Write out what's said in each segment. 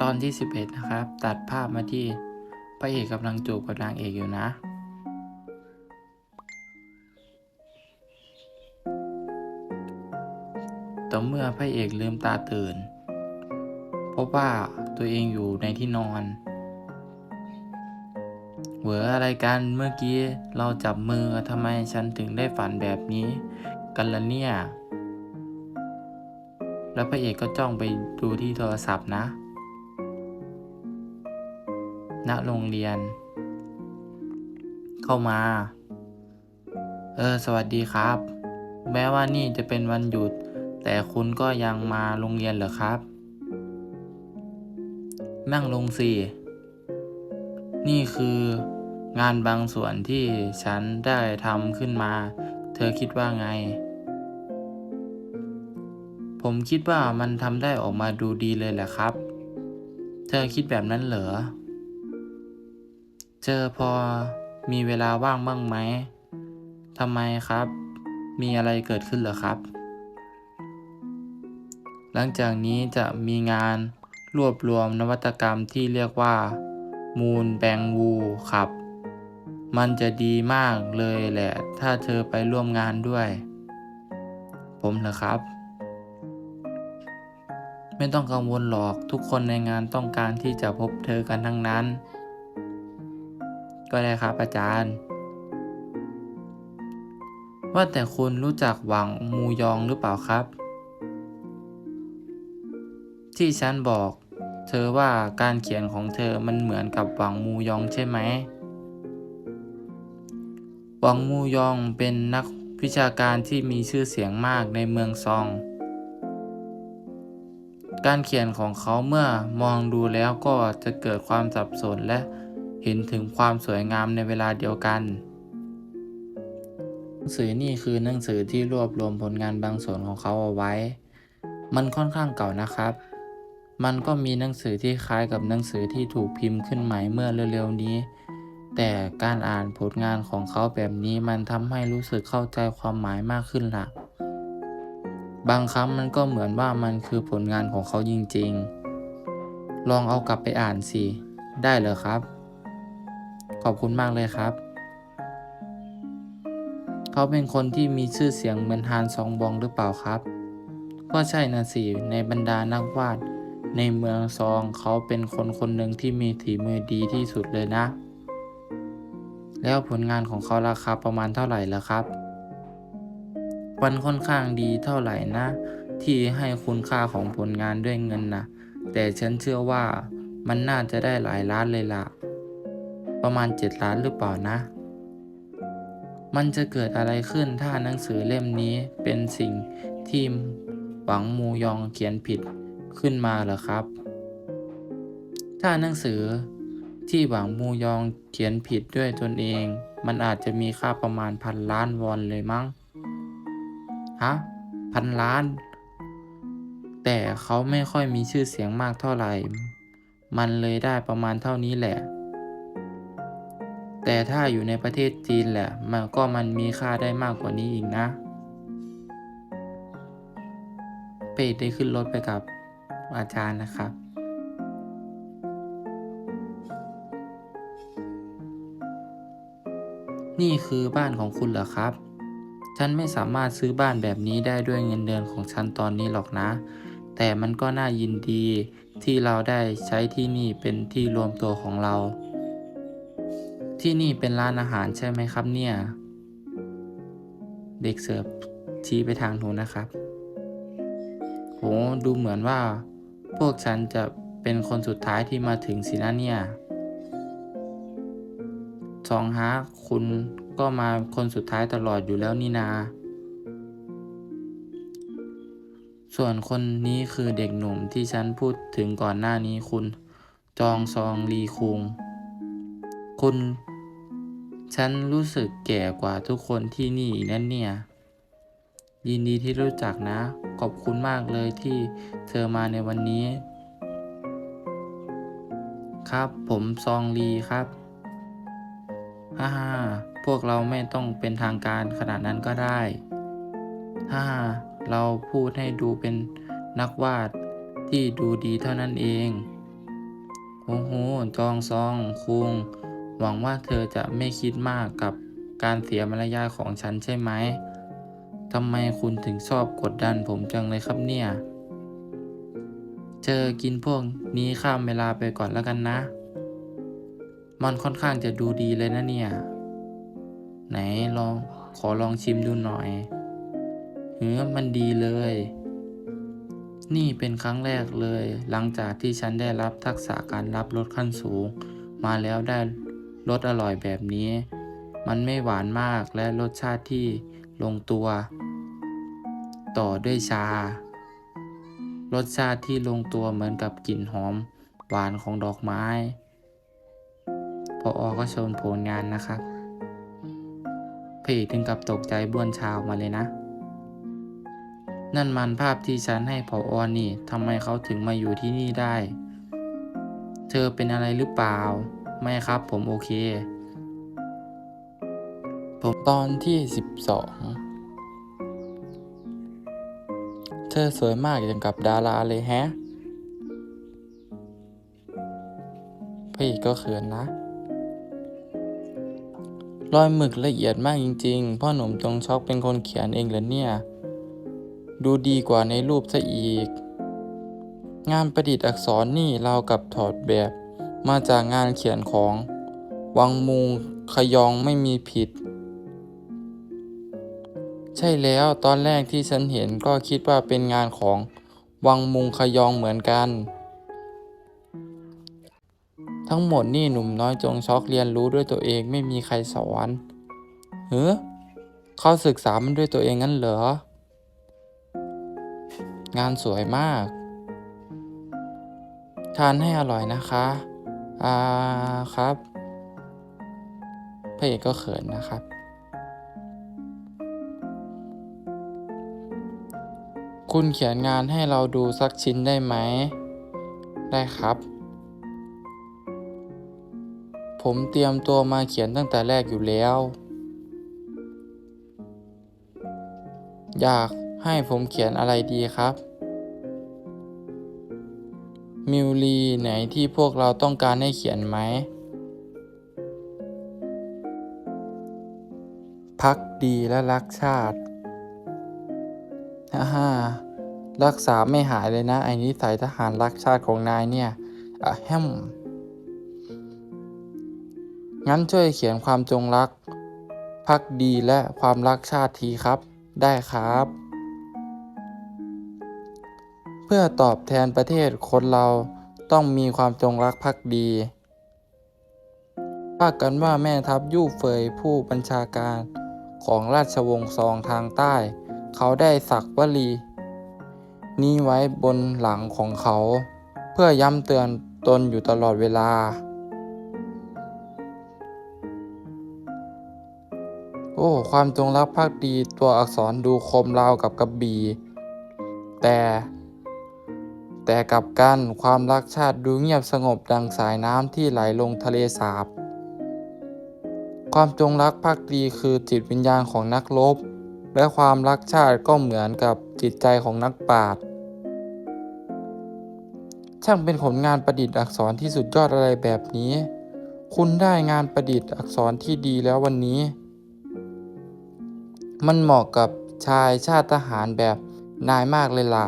ตอนที่ 11 นะครับ ตัดภาพมาที่พระเอกกำลังจูบกับนางเอกอยู่นะ ต่อเมื่อพระเอกลืมตาตื่น พบว่าตัวเองอยู่ในที่นอนเหวออะไรกันเมื่อกี้เราจับมือทำไมฉันถึงได้ฝันแบบนี้กันละเนี่ย แล้วพระเอกก็จ้องไปดูที่โทรศัพท์นะ ณโรงเรียน เข้ามา เออ สวัสดีครับ แม้ว่านี่จะเป็นวันหยุด แต่คุณก็ยังมาโรงเรียนเหรอครับ นั่งลงสินี่คืองานบางส่วนที่ฉันได้ทำขึ้นมา เธอคิดว่าไง ผมคิดว่ามันทำได้ออกมาดูดีเลยแหละครับ เธอคิดแบบนั้นเหรอ เจอพอมีเวลาว่างบ้างไหมทำไมครับ มีอะไรเกิดขึ้นเหรอครับ หลังจากนี้จะมีงานรวบรวมนวัตกรรมที่เรียกว่า Moon Bang Wu ครับ มันจะดีมากเลยแหละ ถ้าเธอไปร่วมงานด้วย ผมเหรอครับ ไม่ต้องกังวลหรอกทุกคนในงานต้องการที่จะพบเธอกันทั้งนั้น ก็ได้ครับอาจารย์ ว่าแต่คุณรู้จักหวังมูยองหรือเปล่าครับ ที่ฉันบอก เธอว่าการเขียนของเธอมันเหมือนกับหวังมูยองใช่ไหมหวังมูยองเป็นนักวิชาการที่มีชื่อเสียงมากในเมืองซอง การเขียนของเขาเมื่อมองดูแล้วก็จะเกิดความสับสนและ เห็นถึงความสวยงามในเวลาเดียวกัน หนังสือนี่คือหนังสือที่รวบรวมผลงานบางส่วนของเขาเอาไว้ มันค่อนข้างเก่านะครับ มันก็มีหนังสือที่คล้ายกับหนังสือที่ถูกพิมพ์ขึ้นใหม่เมื่อเร็วๆนี้ แต่การอ่านผลงานของเขาแบบนี้มันทำให้รู้สึกเข้าใจความหมายมากขึ้นละบางครั้งมันก็เหมือนว่ามันคือผลงานของเขาจริงๆ ลองเอากลับไปอ่านสิได้เหรอครับ ขอบคุณมากเลยครับ เขาเป็นคนที่มีชื่อเสียงเหมือนฮานซองบองหรือเปล่าครับ ก็ใช่นะสิ ในบรรดานักวาด ในเมืองซองเขาเป็นคนคนหนึ่งที่มีถีมือดีที่สุดเลยนะ แล้วผลงานของเขาราคาประมาณเท่าไหร่ล่ะครับมันค่อนข้างดีเท่าไหร่นะ ที่ให้คุณค่าของผลงานด้วยเงินนะแต่ฉันเชื่อว่ามันน่าจะได้หลายล้านเลยล่ะ ประมาณ 7 ล้านหรือเปล่านะ มันจะเกิดอะไรขึ้นถ้าหนังสือเล่มนี้เป็นสิ่งที่หวังมูยองเขียนผิดขึ้นมาเหรอครับ ถ้าหนังสือที่หวังมูยองเขียนผิดด้วยตนเอง มันอาจจะมีค่าประมาณพันล้านวอนเลยมั้ง ฮะ พันล้าน แต่เขาไม่ค่อยมีชื่อเสียงมากเท่าไหร่ มันเลยได้ประมาณเท่านี้แหละ แต่ถ้าอยู่ในประเทศจีนแหละมันก็มันมีค่าได้มากกว่านี้อีกนะ เปดได้ขึ้นรถไปกับอาจารย์นะครับ นี่คือบ้านของคุณเหรอครับ ฉันไม่สามารถซื้อบ้านแบบนี้ได้ด้วยเงินเดือนของฉันตอนนี้หรอกนะ แต่มันก็น่ายินดีที่เราได้ใช้ที่นี่เป็นที่รวมตัวของเรา ที่นี่เป็นร้านอาหารใช่ไหมครับเนี่ย เด็กเสิร์ฟชี้ไปทางโน้นนะครับโหดูเหมือนว่า พวกฉันจะเป็นคนสุดท้ายที่มาถึงสินะเนี่ยสองฮะคุณก็มาคนสุดท้ายตลอดอยู่แล้วนี่นา ส่วนคนนี้คือเด็กหนุ่มที่ฉันพูดถึงก่อนหน้านี้คุณ จองซองลีคุง คุณฉันรู้สึกแก่กว่าทุกคนที่นี่นั่นเนี่ย ยินดีที่รู้จักนะ ขอบคุณมากเลยที่เธอมาในวันนี้ ครับผมซองลีครับฮ่าฮ่าพวกเราไม่ต้องเป็นทางการขนาดนั้นก็ได้ฮ่าฮ่าเราพูดให้ดูเป็นนักวาดที่ดูดีเท่านั้นเองโอ้โหจองซองคุง หวังว่าเธอจะไม่คิดมากกับการเสียมารยาของฉันใช่ไหมทำไมคุณถึงชอบกดดันผมจังเลยครับเนี่ย เจอกินพวกนี้ข้ามเวลาไปก่อนแล้วกันนะ มันค่อนข้างจะดูดีเลยนะเนี่ย ไหนลองขอลองชิมดูหน่อยเฮ้อมันดีเลย นี่เป็นครั้งแรกเลย หลังจากที่ฉันได้รับทักษะการรับรสขั้นสูง มาแล้วได้ รสอร่อยแบบนี้ มันไม่หวานมากและรสชาติที่ลงตัว ต่อด้วยชา รสชาติที่ลงตัวเหมือนกับกลิ่นหอม หวานของดอกไม้พออก็ชมผลงานนะครับเอกถึงกับตกใจบ้วนชาออกมาเลยนะ นั่นมันภาพที่ฉันให้ผออนี่ทำไมเขาถึงมาอยู่ที่นี่ได้ เธอเป็นอะไรหรือเปล่า ไม่ครับ ผมโอเค ผมตอนที่สิบสองเธอสวยมากอย่างกับดาราเลยแฮะ พี่ก็เขินนะ รอยหมึกละเอียดมากจริงๆ พ่อหนุ่มจงช็อกเป็นคนเขียนเองเหรอเนี่ย ดูดีกว่าในรูปซะอีก งานประดิษฐ์อักษรนี่เรากับถอดแบบ มาจากงานเขียนของ วังมุงขยองไม่มีผิด ใช่แล้วตอนแรกที่ฉันเห็นก็คิดว่าเป็นงานของ วังมุงขยองเหมือนกัน ทั้งหมดนี่หนุ่มน้อยจงช็อกเรียนรู้ด้วยตัวเองไม่มีใครสอนเฮ้อเขาศึกษามันด้วยตัวเองงั้นเหรอ งานสวยมาก ทานให้อร่อยนะคะ อ่าครับพระเอกก็เขินนะครับ คุณเขียนงานให้เราดูสักชิ้นได้ไหม ได้ครับ ผมเตรียมตัวมาเขียนตั้งแต่แรกอยู่แล้ว อยากให้ผมเขียนอะไรดีครับ มิวลีไหนที่พวกเราต้องการให้เขียนไหม พักดีและรักชาติฮ่าฮ่ารักษาไม่หายเลยนะไอ้นิสัยทหารรักชาติของนายเนี่ยอะแฮมงั้นช่วยเขียนความจงรัก พักดีและความรักชาติทีครับ ได้ครับ เพื่อตอบแทนประเทศคนเราต้องมีความจงรักภักดีว่ากันว่าแม่ทัพยู่เฟยผู้บัญชาการของราชวงศ์ซองทางใต้ เขาได้สักวลี นี้ไว้บนหลังของเขา เพื่อย้ำเตือนตนอยู่ตลอดเวลา โอ้ ความจงรักภักดีตัวอักษรดูคมราวกับกระบี่แต่ แต่กลับกันความรักชาติดูเงียบสงบดังสายน้ำที่ไหลลงทะเลสาบ ความจงรักภักดีคือจิตวิญญาณของนักรบและความรักชาติก็เหมือนกับจิตใจของนักปราชญ์ช่างเป็นผลงานประดิษฐ์อักษรที่สุดยอดอะไรแบบนี้ คุณได้งานประดิษฐ์อักษรที่ดีแล้ววันนี้ มันเหมาะกับชายชาติทหารแบบนายมากเลยล่ะ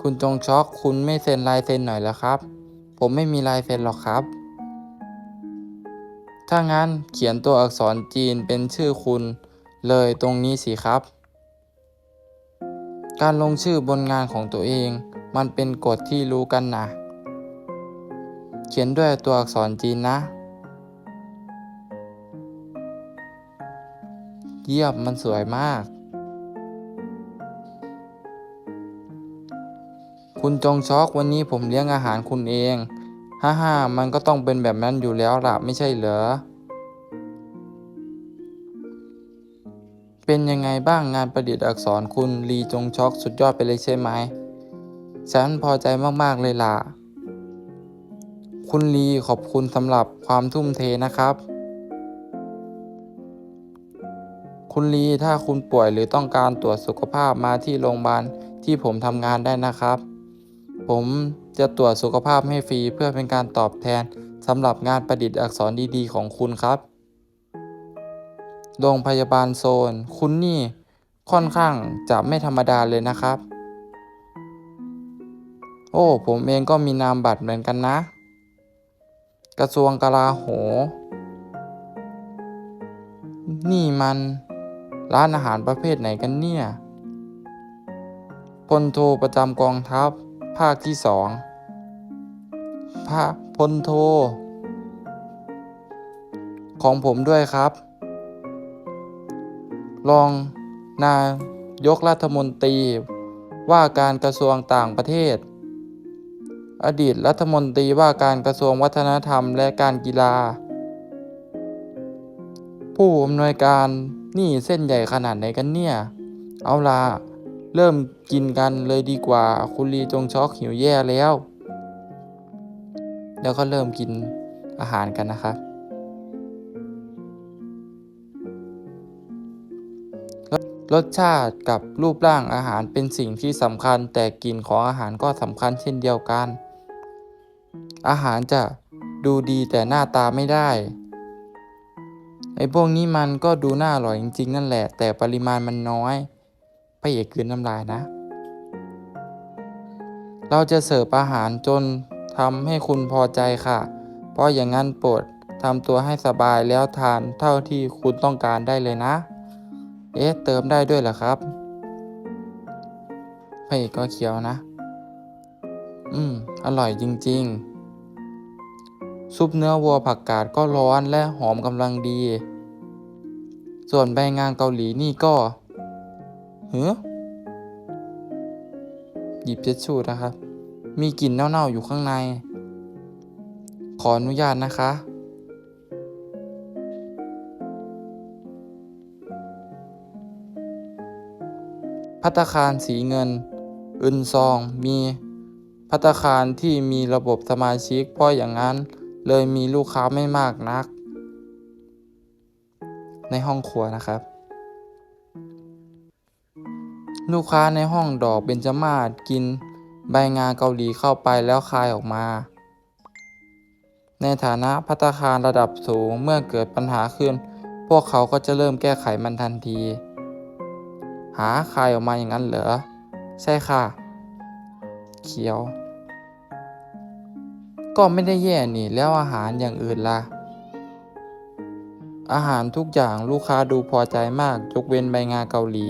คุณจงช็อกคุณไม่เซ็นลายเซ็นหน่อยแล้วครับ ผมไม่มีลายเซ็นหรอกครับ ถ้างั้นเขียนตัวอักษรจีนเป็นชื่อคุณ เลยตรงนี้สิครับ การลงชื่อบนงานของตัวเอง มันเป็นกฎที่รู้กันนะ เขียนด้วยตัวอักษรจีนนะ เยี่ยมมันสวยมาก คุณจงช็อกวันนี้ผมเลี้ยงอาหารคุณเอง ฮ่าฮ่ามันก็ต้องเป็นแบบนั้นอยู่แล้วล่ะไม่ใช่เหรอ เป็นยังไงบ้างงานประดิษฐ์อักษรคุณลีจงช็อกสุดยอดไปเลยใช่ไหม ฉันพอใจมากๆเลยล่ะ คุณลีขอบคุณสำหรับความทุ่มเทนะครับคุณลีถ้าคุณป่วยหรือต้องการตรวจสุขภาพมาที่โรงพยาบาลที่ผมทำงานได้นะครับ ผมจะตรวจสุขภาพให้ฟรีเพื่อเป็นการตอบแทนสำหรับงานประดิษฐ์อักษรดีๆ ของคุณครับ โรงพยาบาลโซน คุณนี่ค่อนข้างจะไม่ธรรมดาเลยนะครับ โอ้ ผมเองก็มีนามบัตรเหมือนกันนะ กระทรวงกลาโหมนี่มันร้านอาหารประเภทไหนกันเนี่ย พลโทประจำกองทัพ ภาคที่สองพระพลโท ของผมด้วยครับ รองนายกรัฐมนตรีว่าการกระทรวงต่างประเทศ อดีตรัฐมนตรีว่าการกระทรวงวัฒนธรรมและการกีฬา ผู้อำนวยการนี่เส้นใหญ่ขนาดไหนกันเนี่ย เอาล่ะ เริ่มกินกันเลยดีกว่า คุณลีจงช็อกหิวแย่แล้ว แล้วก็เริ่มกินอาหารกันนะครับ รสชาติกับรูปร่างอาหารเป็นสิ่งที่สำคัญ แต่กลิ่นของอาหารก็สำคัญเช่นเดียวกัน อาหารจะดูดีแต่หน้าตาไม่ได้ไอ้พวกนี้มันก็ดูน่าอร่อยจริงๆ นั่นแหละ แต่ปริมาณมันน้อย พระเอกกลืนน้ำลายนะ เราจะเสิร์ฟอาหารจนทำให้คุณพอใจค่ะ เพราะอย่างนั้นโปรดทำตัวให้สบายแล้วทานเท่าที่คุณต้องการได้เลยนะ เอ๊ะเติมได้ด้วยเหรอครับพระเอกก็เคี้ยวนะ อืม อร่อยจริง ๆ ซุปเนื้อวัวผักกาดก็ร้อนและหอมกำลังดี ส่วนใบงานเกาหลีนี่ก็ เฮ้อหยิบเช็ดชูนะครับ มีกลิ่นเน่าๆอยู่ข้างใน ขออนุญาตนะคะ พัตคารสีเงิน อึนซอง มีพัตคารที่มีระบบสมาชิกเพราะอย่างนั้น เลยมีลูกค้าไม่มากนัก ในห้องครัวนะครับ ลูกค้าในห้องดอกเบญจมาศกินใบงาเกาหลีเข้าไปแล้วคายออกมา ในฐานะพัตตาคารระดับสูงเมื่อเกิดปัญหาขึ้น พวกเขาก็จะเริ่มแก้ไขมันทันที หาคายออกมาอย่างนั้นเหรอ ใช่ค่ะ เขียว ก็ไม่ได้แย่นี่แล้วอาหารอย่างอื่นล่ะ อาหารทุกอย่างลูกค้าดูพอใจมากยกเว้นใบงาเกาหลี